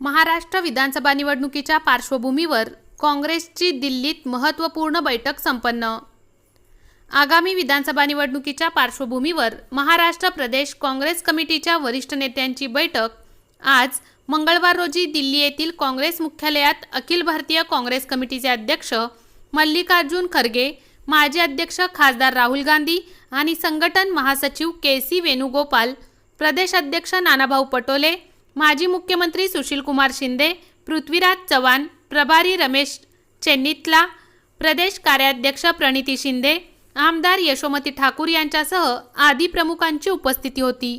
महाराष्ट्र विधानसभा निवडणुकीच्या पार्श्वभूमीवर काँग्रेसची दिल्लीत महत्त्वपूर्ण बैठक संपन्न. आगामी विधानसभा निवडणुकीच्या पार्श्वभूमीवर महाराष्ट्र प्रदेश काँग्रेस कमिटीच्या वरिष्ठ नेत्यांची बैठक. आज मंगळवार रोजी दिल्ली येथील काँग्रेस मुख्यालयात अखिल भारतीय काँग्रेस कमिटीचे अध्यक्ष मल्लिकार्जुन खरगे माजी अध्यक्ष खासदार राहुल गांधी आणि संघटन महासचिव के सी वेणुगोपाल प्रदेश अध्यक्ष नानाभाऊ पटोले माजी मुख्यमंत्री सुशीलकुमार शिंदे पृथ्वीराज चव्हाण प्रभारी रमेश चेन्नीतला प्रदेश कार्याध्यक्ष प्रणिती शिंदे आमदार यशोमती ठाकूर यांच्यासह आदी प्रमुखांची उपस्थिती होती.